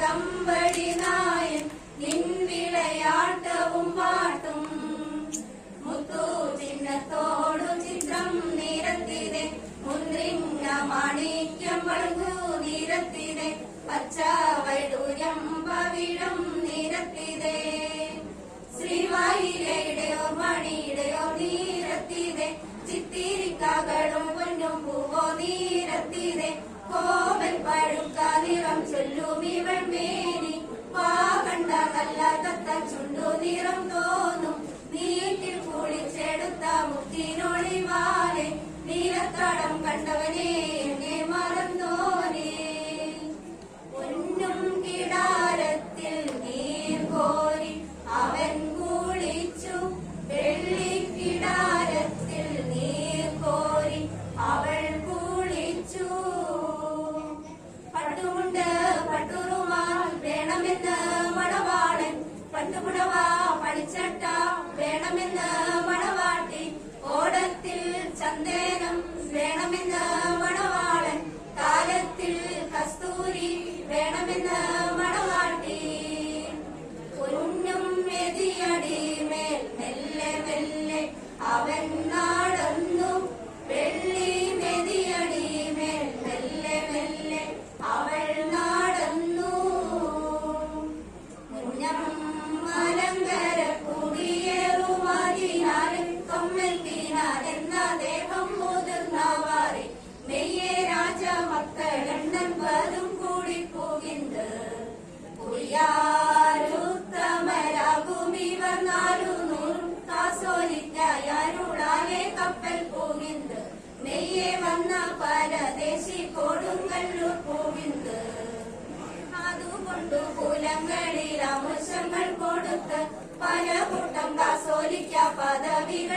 கம்படி நாயன் நின் விளையாட்டவும் பாட்டும். முத்து சின்னத்தோடு சித்திரம் நிறத்திலே முன்றிங்க மாணிக்கம் வழங்கு நிறத்திலே பச்சாவை துயம் பவிடம் നീരത്തിതേ. ശ്രീവായിലയുടെയോ മണിയുടെയോ നീരത്തിതേ. ചിത്തിരിക്കാകളും പൊന്നും പൂവോ നീരത്തിതേ. കോമൽ പഴുക്ക നിറം ചൊല്ലും ഇവൾ മേനി. വാ കണ്ട നല്ല കത്ത ചുണ്ടു നിറം തോന്നും. നീറ്റിൽ കുളിച്ചെടുത്ത മുത്തിനൊളിവാലെ. നീലത്തടം കണ്ടവ പട്ടുപുടവ പണിച്ചട്ട വേണമെന്ന് മണവാട്ടി ഓടത്തിൽ ചന്ദനം വേണമെന്ന് മണവാളൻ കാലത്തിൽ കസ്തൂരി വേണമെന്ന് മണവാട്ടി. പൊന്നും മെതിയടിമേൽ മെല്ലെ മെല്ലെ അവൻ കൊടുത്ത് പല കൂട്ടം കാസോലിക്ക പദവികൾ